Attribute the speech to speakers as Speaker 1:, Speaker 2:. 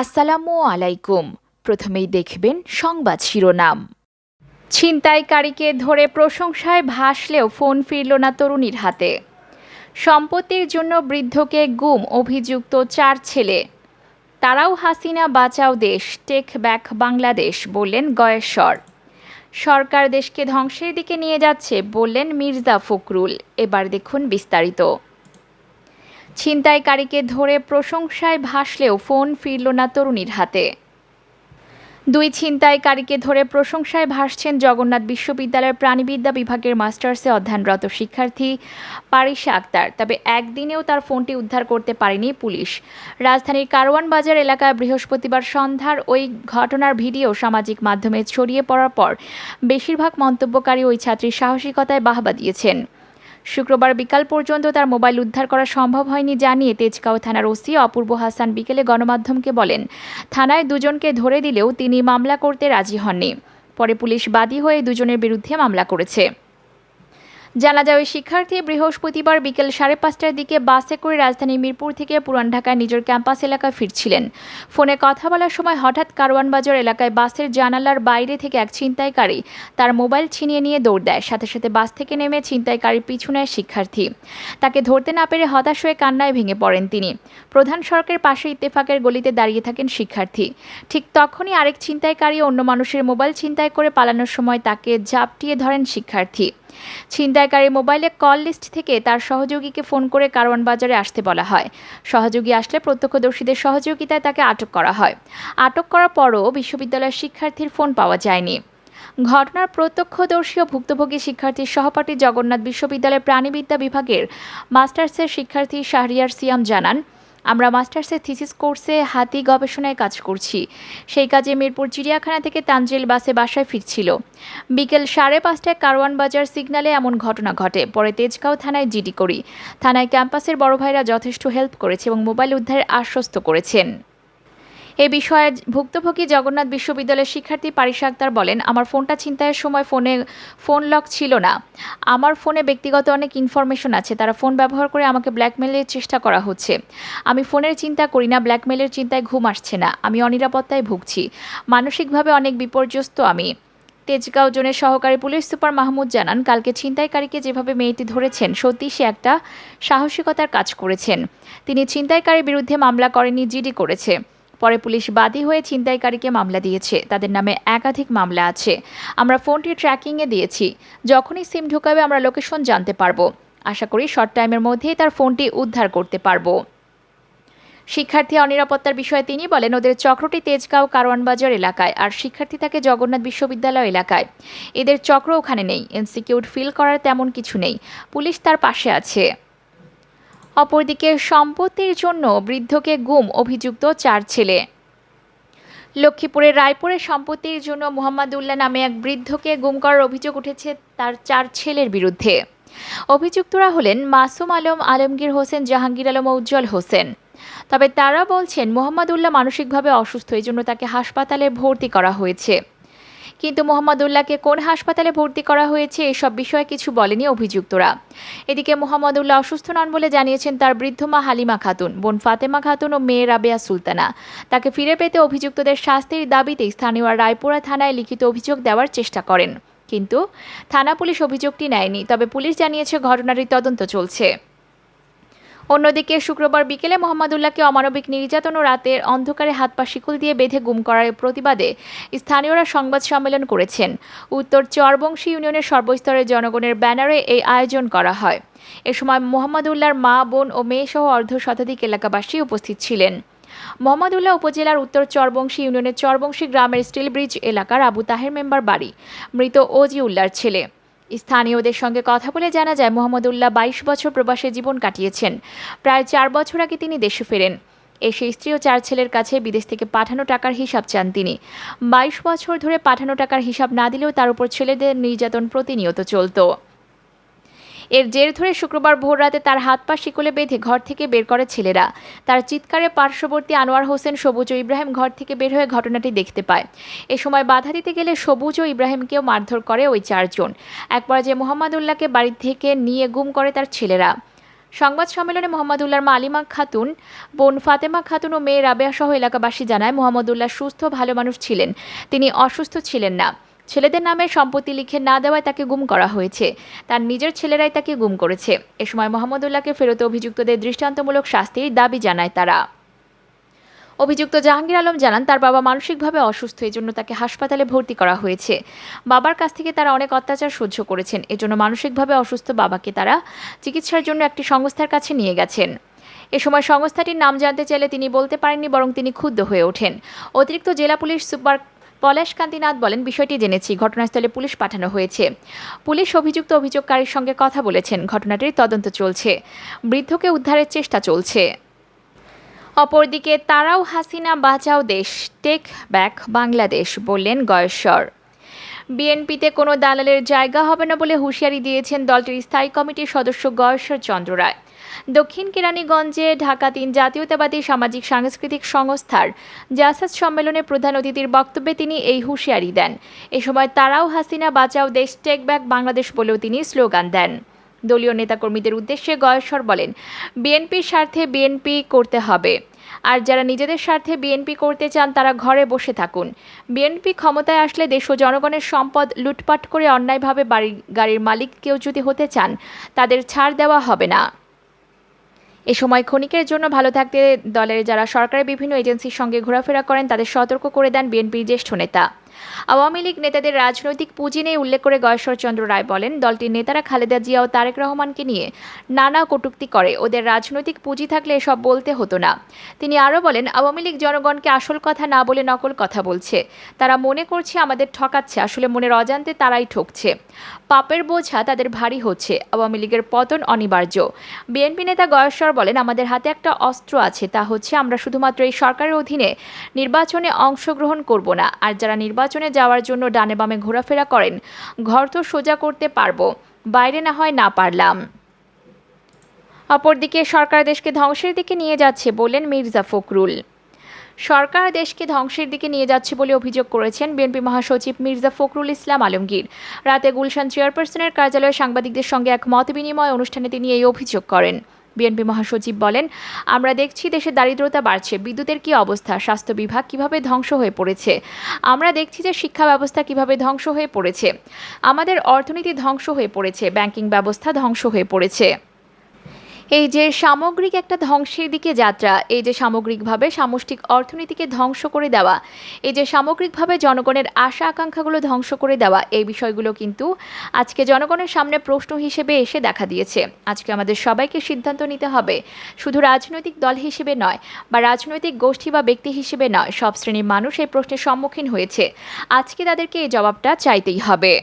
Speaker 1: আসসালামু আলাইকুম। প্রথমেই দেখবেন সংবাদ শিরোনাম। ছিনতাইকারীকে ধরে প্রশংসায় ভাসলেও ফোন ফিরল না তরুণীর হাতে। সম্পত্তির জন্য বৃদ্ধকে গুম অভিযুক্ত চার ছেলে। তারাও হাসিনা বাঁচাও দেশ, টেক ব্যাক বাংলাদেশ বললেন গয়েশ্বর। সরকার দেশকে ধ্বংসের দিকে নিয়ে যাচ্ছে বললেন মির্জা ফখরুল। এবার দেখুন বিস্তারিত। ছিনতাইকারীকে ধরে প্রশংসায় ভাসলেও ফোন ফিরল না তরুণীর হাতে। দুই ছিনতাইকারীকে ধরে প্রশংসায় ভাসছেন জগন্নাথ বিশ্ববিদ্যালয়ের প্রাণীবিদ্যা বিভাগের মাস্টার্সে অধ্যয়নরত শিক্ষার্থী পারিশা আক্তার। তবে একদিনেও তার ফোনটি উদ্ধার করতে পারেনি পুলিশ। রাজধানীর কারওয়ান বাজার এলাকায় বৃহস্পতিবার সন্ধ্যার ওই ঘটনার ভিডিও সামাজিক মাধ্যমে ছড়িয়ে পড়ার পর বেশিরভাগ মন্তব্যকারী ওই ছাত্রীর সাহসিকতায় বাহবা দিয়েছেন। শুক্রবার বিকাল পর্যন্ত তার মোবাইল উদ্ধার করা সম্ভব হয়নি জানিয়ে তেজগাঁও থানার ওসি অপূর্ব হাসান বিকেলে গণমাধ্যমকে বলেন, থানায় দুজনকে ধরে দিলেও তিনি মামলা করতে রাজি হননি। পরে পুলিশ বাদী হয়ে দুজনের বিরুদ্ধে মামলা করেছে। জানা যায়, ওই শিক্ষার্থী বৃহস্পতিবার বিকেল সাড়ে পাঁচটার দিকে বাসে করে রাজধানীর মিরপুর থেকে পুরান ঢাকায় নিজের ক্যাম্পাস এলাকায় ফিরছিলেন। ফোনে কথা বলার সময় হঠাৎ কারওয়ানবাজার এলাকায় বাসের জানালার বাইরে থেকে এক ছিনতাইকারী তার মোবাইল ছিনিয়ে নিয়ে দৌড় দেয়। সাথে সাথে বাস থেকে নেমে ছিনতাইকারীর পিছু শিক্ষার্থী। তাকে ধরতে না পেরে হতাশ হয়ে কান্নায় ভেঙে পড়েন তিনি। প্রধান সড়কের পাশে ইত্তেফাকের গলিতে দাঁড়িয়ে থাকেন শিক্ষার্থী। ঠিক তখনই আরেক ছিনতাইকারী অন্য মানুষের মোবাইল ছিনতাই করে পালানোর সময় তাকে ঝাপটিয়ে ধরেন শিক্ষার্থী। ছিনতাইকারী মোবাইলে কল লিস্ট থেকে তার সহযোগীকে ফোন করে কারওয়ান বাজারে আসতে বলা হয়। সহযোগী আসলে প্রত্যক্ষদর্শীদের সহযোগিতায় তাকে আটক করা হয়। আটক করার পরও বিশ্ববিদ্যালয়ের শিক্ষার্থীর ফোন পাওয়া যায়নি। ঘটনার প্রত্যক্ষদর্শী ও ভুক্তভোগী শিক্ষার্থীর সহপাঠী জগন্নাথ বিশ্ববিদ্যালয়ের প্রাণীবিদ্যা বিভাগের মাস্টার্সের শিক্ষার্থী শাহরিয়ার সিয়াম জানান আমরা মাস্টার্সের থিসিস কোর্সে হাতি গবেষণায় কাজ করছি। সেই কাজে মিরপুর চিড়িয়াখানা থেকে তানজিল বাসে বাসায় ফিরছিল। বিকেল সাড়ে পাঁচটায় কারওয়ান বাজার সিগনালে এমন ঘটনা ঘটে। পরে তেজগাঁও থানায় জিডি করি। থানায় ক্যাম্পাসের বড় ভাইরা যথেষ্ট হেল্প করেছে এবং মোবাইল উদ্ধারে আশ্বস্ত করেছেন। এ বিষয়ে ভুক্তভোগী জগন্নাথ বিশ্ববিদ্যালয়ের শিক্ষার্থী পারিশা আক্তার বলেন, আমার ফোনটা ছিনতাইয়ের সময় ফোনে, ফোন লক ছিল না। আমার ফোনে ব্যক্তিগত অনেক ইনফরমেশন আছে। তারা ফোন ব্যবহার করে আমাকে ব্ল্যাকমেলের চেষ্টা করা হচ্ছে। আমি ফোনের চিন্তা করি না ব্ল্যাকমেলের চিন্তায় ঘুম আসছে না। আমি অনিরাপত্তায় ভুগছি। মানসিকভাবে অনেক বিপর্যস্ত আমি। তেজগাঁও জোনের সহকারী পুলিশ সুপার মাহমুদ জানান, কালকে ছিনতাইকারীকে যেভাবে মেয়েটি ধরেছেন সত্যি সে একটা সাহসিকতার কাজ করেছেন। তিনি ছিনতাইকারীর বিরুদ্ধে মামলা করেনি জিডি করেছে। পরে পুলিশ বাদী হয়ে ছিনতাইকারীকে মামলা দিয়েছে। তাদের নামে একাধিক মামলা আছে। আমরা ফোনটি ট্র্যাকিংয়ে দিয়েছি। যখনই সিম ঢুকাবে আমরা লোকেশন জানতে পারব। আশা করি শর্ট টাইমের মধ্যেই তার ফোনটি উদ্ধার করতে পারব। শিক্ষার্থী অনিরাপত্তার বিষয়ে তিনি বলেন, ওদের চক্রটি তেজগাঁও কারওয়ানবাজার এলাকায় আর শিক্ষার্থী থাকে জগন্নাথ বিশ্ববিদ্যালয় এলাকায়। এদের চক্র ওখানে নেই। ইনসিকিউর ফিল করার তেমন কিছু নেই। পুলিশ তার পাশে আছে। অপরদিকে সম্পত্তির জন্য বৃদ্ধকে গুম অভিযুক্ত চার ছেলে। লক্ষ্মীপুরের রায়পুরে সম্পত্তির জন্য মোহাম্মদুল্লাহ নামে এক বৃদ্ধকে গুম করার অভিযোগ উঠেছে তার চার ছেলের বিরুদ্ধে। অভিযুক্তরা হলেন মাসুম আলম, আলমগীর হোসেন, জাহাঙ্গীর আলম উজ্জ্বল হোসেন। তবে তারা বলছেন, মোহাম্মদুল্লাহ মানসিকভাবে অসুস্থ এই জন্য তাকে হাসপাতালে ভর্তি করা হয়েছে। কিন্তু মোহাম্মদুল্লাহকে কোন হাসপাতালে ভর্তি করা হয়েছে এসব বিষয়ে কিছু বলেনি অভিযুক্তরা। এদিকে মোহাম্মদুল্লাহ অসুস্থ নন বলে জানিয়েছেন তার বৃদ্ধ মা হালিমা খাতুন, বোন ফাতেমা খাতুন ও মেয়ে রাবেয়া সুলতানা। তাকে ফিরে পেতে অভিযুক্তদের শাস্তির দাবিতে স্থানীয় রায়পুরা থানায় লিখিত অভিযোগ দেওয়ার চেষ্টা করেন। কিন্তু থানা পুলিশ অভিযোগটি নেয়নি, তবে পুলিশ জানিয়েছে ঘটনাটির তদন্ত চলছে। অন্যদিকে শুক্রবার বিকেলে মোহাম্মদুল্লাহকে অমানবিক নির্যাতন ও রাতের অন্ধকারে হাত পা শিকল দিয়ে বেঁধে গুম করার প্রতিবাদে স্থানীয়রা সংবাদ সম্মেলন করেছেন। উত্তর চরবংশী ইউনিয়নের সর্বস্তরের জনগণের ব্যানারে এই আয়োজন করা হয়। এ সময় মোহাম্মদুল্লাহর মা, বোন ও মেয়েসহ অর্ধ শতাধিক এলাকাবাসী উপস্থিত ছিলেন। মোহাম্মদুল্লাহ উপজেলার উত্তর চরবংশী ইউনিয়নের চরবংশী গ্রামের স্টিল ব্রিজ এলাকার আবু তাহের মেম্বার বাড়ি। মৃত ওজি উল্লার ছেলে। স্থানীয়দের সঙ্গে কথা বলে জানা যায়, মোহাম্মদুল্লাহ বাইশ বছর প্রবাসে জীবন কাটিয়েছেন। প্রায় চার বছর আগে তিনি দেশে ফেরেন। এসে স্ত্রী ও চার ছেলের কাছে বিদেশ থেকে পাঠানো টাকার হিসাব চান তিনি। বাইশ বছর ধরে পাঠানো টাকার হিসাব না দিলেও তার উপর ছেলেদের নির্যাতন প্রতিনিয়ত চলত। এর জের ধরে শুক্রবার ভোর রাতে তার হাত পা শিকলে বেঁধে ঘর থেকে বের করে ছেলেরা। তার চিৎকারে পার্শ্ববর্তী আনোয়ার হোসেন সবুজ ও ইব্রাহিম ঘর থেকে বের হয়ে ঘটনাটি দেখতে পায়। এ সময় বাধা দিতে গেলে সবুজ ও ইব্রাহিমকেও মারধর করে ওই চারজন। এক পর্যায়ে মোহাম্মদুল্লাহকে বাড়ি থেকে নিয়ে গুম করে তার ছেলেরা। সংবাদ সম্মেলনে মোহাম্মদুল্লাহর মা আলিমা খাতুন, বোন ফাতেমা খাতুন ও মেয়ে রাবেয়া সহ এলাকাবাসী জানায়, মোহাম্মদুল্লাহ সুস্থ, ভালো মানুষ ছিলেন। তিনি অসুস্থ ছিলেন না। ছেলেদের নামে সম্পত্তি লিখে না দেওয়ায় তাকে গুম করা হয়েছে। তার নিজের ছেলেরাই তাকে গুম করেছে। এ সময় মোহাম্মদুল্লাহকে ফেরত অভিযুক্তদের দৃষ্টান্তমূলক শাস্তির দাবি জানায় তারা। অভিযুক্ত জাহাঙ্গীর আলম জানান, তার বাবা মানসিকভাবে অসুস্থ, এজন্য তাকে হাসপাতালে ভর্তি করা হয়েছে। বাবার কাছ থেকে তারা অনেক অত্যাচার সহ্য করেছেন, এজন্য মানসিকভাবে অসুস্থ বাবাকে তারা চিকিৎসার জন্য একটি সংস্থার কাছে নিয়ে গেছেন। এ সময় সংস্থাটির নাম জানতে চাইলে তিনি বলতে পারেননি, বরং তিনি ক্ষুব্ধ হয়ে ওঠেন। অতিরিক্ত জেলা পুলিশ সুপার পলাশ কান্তিনাথ বলেন, বিষয়টি জেনেছি, ঘটনাস্থলে পুলিশ পাঠানো হয়েছে। পুলিশ অভিযুক্ত অভিযোগকারীর সঙ্গে কথা বলেছেন, ঘটনাটির তদন্ত চলছে। বৃদ্ধকে উদ্ধারের চেষ্টা চলছে। অপরদিকে, তারাও হাসিনা বাঁচাও দেশ, টেক ব্যাক বাংলাদেশ বললেন গয়েশ্বর। বিএনপিতে কোনো দালালের জায়গা হবে না বলে হুঁশিয়ারি দিয়েছেন দলটির স্থায়ী কমিটির সদস্য গয়েশ্বর চন্দ্র রায়। দক্ষিণ কেরানীগঞ্জে ঢাকা তিন জাতীয়তাবাদী সামাজিক সাংস্কৃতিক সংস্থার জাসাস সম্মেলনে প্রধান অতিথির বক্তব্যে তিনি এই হুঁশিয়ারি দেন। এ সময় তারাও হাসিনা, বাঁচাও দেশ, টেক ব্যাক বাংলাদেশ বলেও তিনি স্লোগান দেন। দলীয় নেতাকর্মীদের উদ্দেশ্যে গয়েশ্বর বলেন, বিএনপির স্বার্থে বিএনপি করতে হবে। আর যারা নিজেদের স্বার্থে বিএনপি করতে চান, তারা ঘরে বসে থাকুন। বিএনপি ক্ষমতায় আসলে দেশ ও জনগণের সম্পদ লুটপাট করে অন্যায়ভাবে বাড়ি গাড়ির মালিক কেউ যদি হতে চান, তাদের ছাড় দেওয়া হবে না। এ সময় ক্ষণিকের জন্য ভালো থাকতে দলের যারা সরকারের বিভিন্ন এজেন্সির সঙ্গে ঘোরাফেরা করেন, তাদের সতর্ক করে দেন বিএনপির জ্যেষ্ঠ নেতা। আওয়ামী লীগ নেতাদের রাজনৈতিক পুঁজি নিয়ে উল্লেখ করে গয়েশ্বরচন্দ্র রায় বলেন, দলটির নেতারা খালেদা জিয়া ও তারেক রহমানকে নিয়ে নানা কটূক্তি করে। ওদের রাজনৈতিক পুঁজি থাকলে এসব বলতে হতো না। তিনি আরও বলেন, আওয়ামী লীগ জনগণকে আসল কথা না বলে নকল কথা বলছে। তারা মনে করছে আমাদের ঠকাচ্ছে, আসলে মনের অজান্তে তারাই ঠকছে। পাপের বোঝা তাদের ভারী হচ্ছে, আওয়ামী লীগের পতন অনিবার্য। বিএনপি নেতা গয়েশ্বর বলেন, আমাদের হাতে একটা অস্ত্র আছে, তা হচ্ছে আমরা শুধুমাত্র এই সরকারের অধীনে নির্বাচনে অংশগ্রহণ করব না। আর যারা নির্বাচনে যাওয়ার জন্য ডানে বামে ঘোরাফেরা করেন। ঘর তো সোজা করতে পারব, বাইরে না হয় না পারলাম। অপরদিকে সরকার দেশকে ধ্বংসের দিকে নিয়ে যাচ্ছে বলেন মির্জা ফখরুল। সরকার দেশকে ধ্বংসের দিকে নিয়ে যাচ্ছে বলে অভিযোগ করেছেন বিএনপি মহাসচিব মির্জা ফখরুল ইসলাম আলমগীর। রাতে গুলশান চেয়ারপারসনের কার্যালয়ে সাংবাদিকদের সঙ্গে এক মত বিনিময় অনুষ্ঠানে তিনি এই অভিযোগ করেন। বিএনপি মহাসচিব বলেন, আমরা দেখছি দেশে দারিদ্রতা বাড়ছে, বিদ্যুতের কি অবস্থা, স্বাস্থ্য বিভাগ কীভাবে ধ্বংস হয়ে পড়েছে, আমরা দেখছি যে শিক্ষা ব্যবস্থা কীভাবে ধ্বংস হয়ে পড়েছে, আমাদের অর্থনীতি ধ্বংস হয়ে পড়েছে, ব্যাংকিং ব্যবস্থা ধ্বংস হয়ে পড়েছে। এই যে সামগ্রিক একটা ধ্বংসের দিকে যাত্রা, এই যে সামগ্রিকভাবে সামষ্টিক অর্থনীতিকে ধ্বংস করে দেওয়া, এই যে সামগ্রিকভাবে জনগণের আশা আকাঙ্ক্ষাগুলো ধ্বংস করে দেওয়া, এই বিষয়গুলো কিন্তু আজকে জনগণের সামনে প্রশ্ন হিসেবে এসে দেখা দিয়েছে। আজকে আমাদের সবাইকে সিদ্ধান্ত নিতে হবে, শুধু রাজনৈতিক দল হিসেবে নয় বা রাজনৈতিক গোষ্ঠী বা ব্যক্তি হিসেবে নয়, সব শ্রেণির মানুষ এই প্রশ্নের সম্মুখীন হয়েছে। আজকে তাদেরকে এই জবাবটা চাইতেই হবে।